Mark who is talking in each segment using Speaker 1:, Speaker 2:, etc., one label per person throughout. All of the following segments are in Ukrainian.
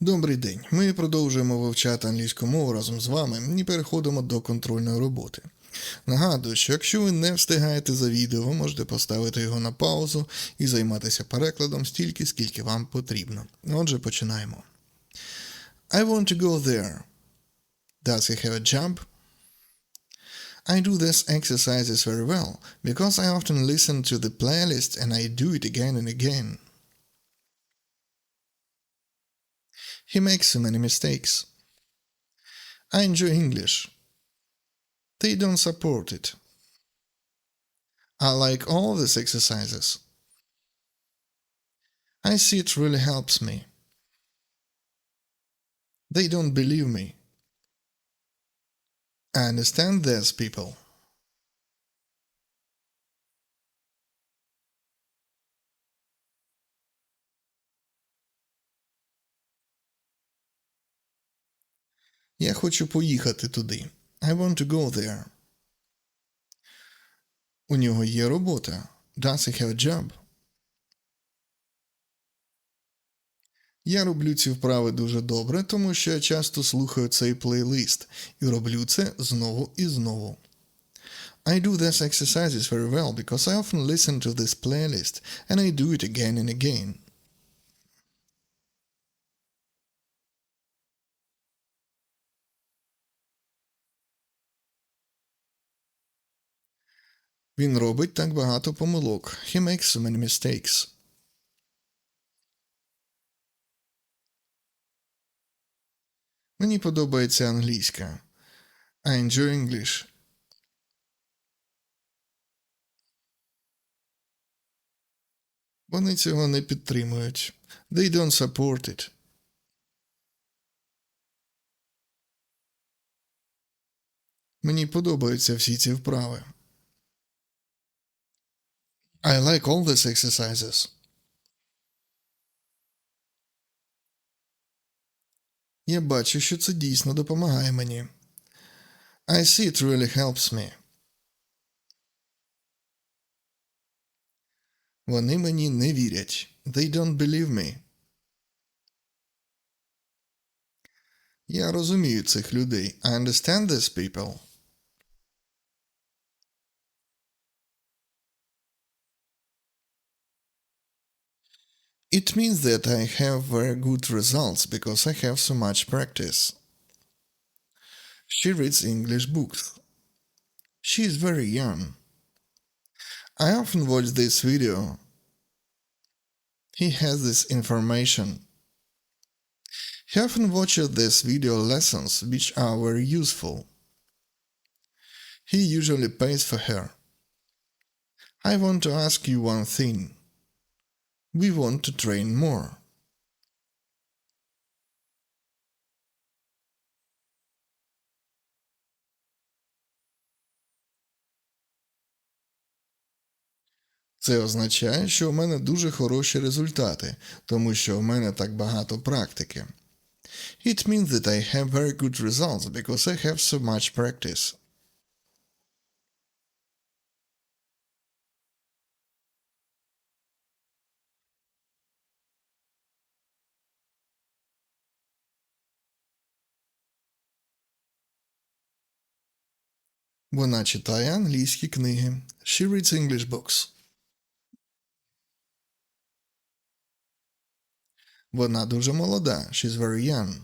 Speaker 1: Добрий день. Ми продовжуємо вивчати англійську мову разом з вами і переходимо до контрольної роботи. Нагадую, що якщо ви не встигаєте за відео, ви можете поставити його на паузу і займатися перекладом стільки, скільки вам потрібно. Отже, починаємо. I want to go there. Does he have a job? I do these exercises very well because I often listen to the playlist and I do it again and again. He makes so many mistakes. I enjoy English. They don't support it. I like all these exercises. I see it really helps me. They don't believe me. I understand these people. Я хочу поїхати туди. I want to go there. У нього є робота. Does he have a job? Я роблю ці вправи дуже добре, тому що я часто слухаю цей плейлист і роблю це знову і знову. I do these exercises very well because I often listen to this playlist and I do it again and again. Він робить так багато помилок. He makes so many mistakes. Мені подобається англійська. I enjoy English. Вони цього не підтримують. They don't support it. Мені подобаються всі ці вправи. I like all these exercises. Я бачу, що це дійсно допомагає мені. I see it really helps me. Вони мені не вірять. They don't believe me. Я розумію цих людей. I understand these people. It means that I have very good results because I have so much practice. She reads English books. She is very young. I often watch this video. He has this information. He often watches these video lessons which are very useful. He usually pays for her. I want to ask you one thing We want to train more. Це означає, що у мене дуже хороші результати, тому що у мене так багато практики. It means that I have very good results because I have so much practice. Вона читає англійські книги. She reads English books. Вона дуже молода. She's very young.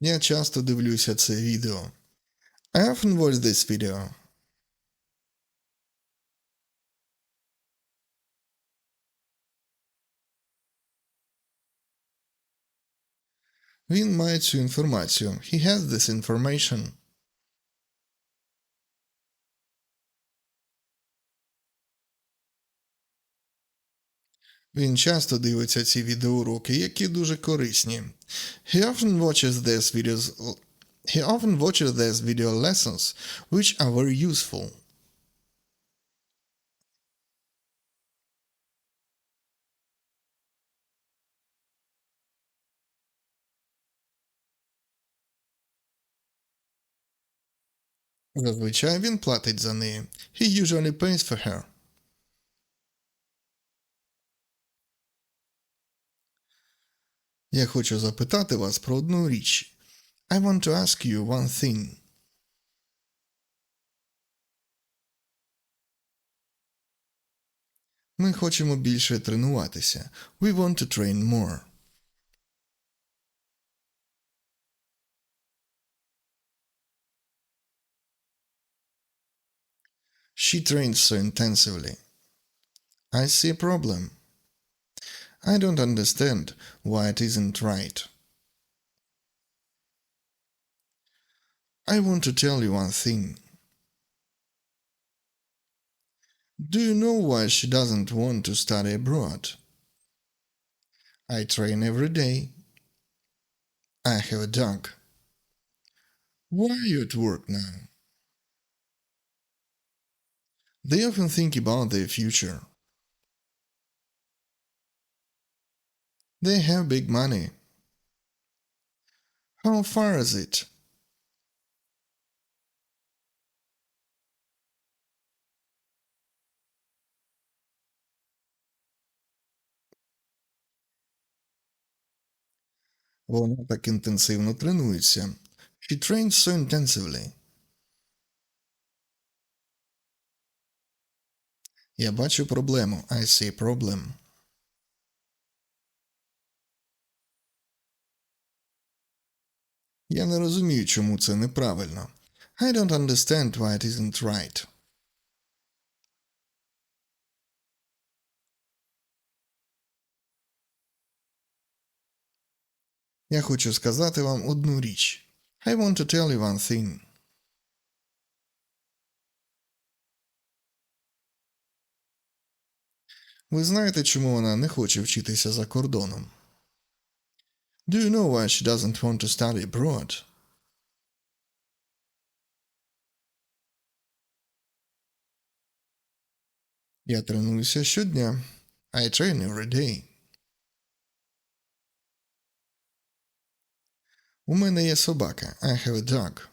Speaker 1: Я часто дивлюся це відео. I often watch this video. Він має цю інформацію. He has this information. Він часто дивиться ці відеоуроки, які дуже корисні. He often watches these videos He often watches these video lessons, which are very useful. Зазвичай він платить за неї. He usually pays for her. Я хочу запитати вас про одну річ. I want to ask you one thing. Ми хочемо більше тренуватися. We want to train more. She trains so intensively. I see a problem. I don't understand why it isn't right. I want to tell you one thing. Do you know why she doesn't want to study abroad? I train every day. I have a dog. Why are you at work now? They often think about their future. They have big money. How far is it? Вона так інтенсивно тренується. She trains so intensively. Я бачу проблему. I see problem. Я не розумію, чому це неправильно. I don't understand why it isn't right. Я хочу сказати вам одну річ. I want to tell you one thing. Ви знаєте, чому вона не хоче вчитися за кордоном? Do you know why she doesn't want to study abroad? Я тренуюся щодня. I train every day. У мене є собака. I have a dog.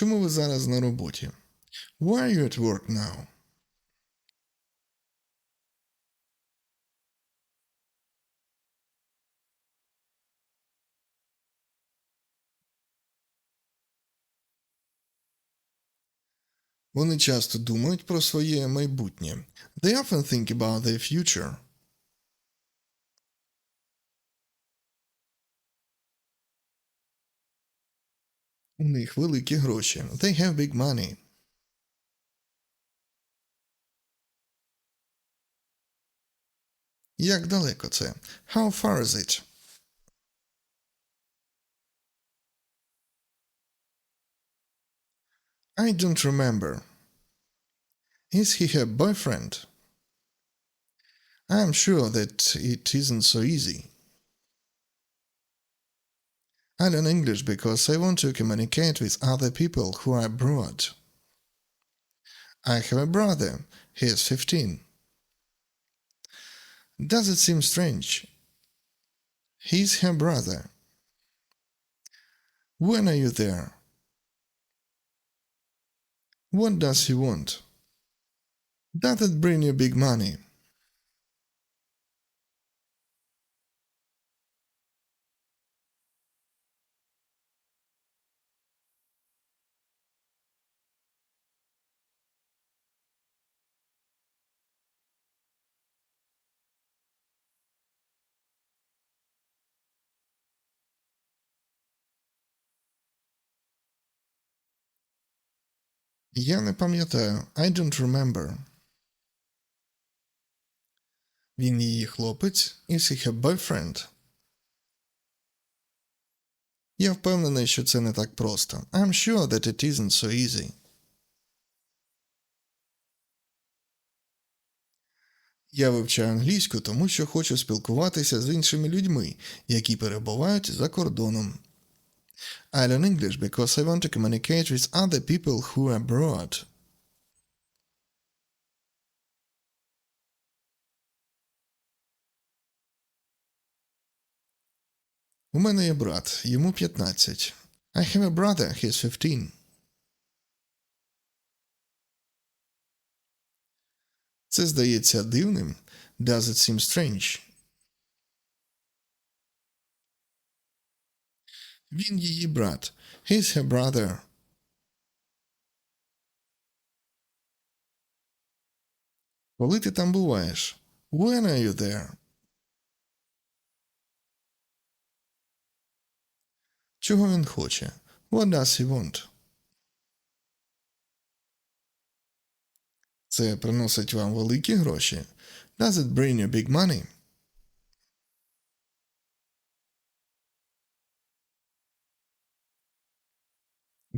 Speaker 1: Чому ви зараз на роботі? Why are you at work now? Вони часто думають про своє майбутнє. They often think about their future. У них великі гроші. They have big money. Як далеко це? How far is it? I don't remember. Is he her boyfriend? I'm sure that it isn't so easy. I learn English because I want to communicate with other people who are abroad. I have a brother. He is 15. Does it seem strange? He's her brother. When are you there? What does he want? Does it bring you big money? Я не пам'ятаю. I don't remember. Він її хлопець. Is he her boyfriend? Я впевнений, що це не так просто. I'm sure that it isn't so easy. Я вивчаю англійську, тому що хочу спілкуватися з іншими людьми, які перебувають за кордоном. I learn English because I want to communicate with other people who are abroad. У мене є брат, йому 15. I have a brother, he's 15. Це здається дивним. Does it seem strange? Він її брат. He's her brother. Коли ти там буваєш? When are you there? Чого він хоче? What does he want? Це приносить вам великі гроші? Does it bring you big money?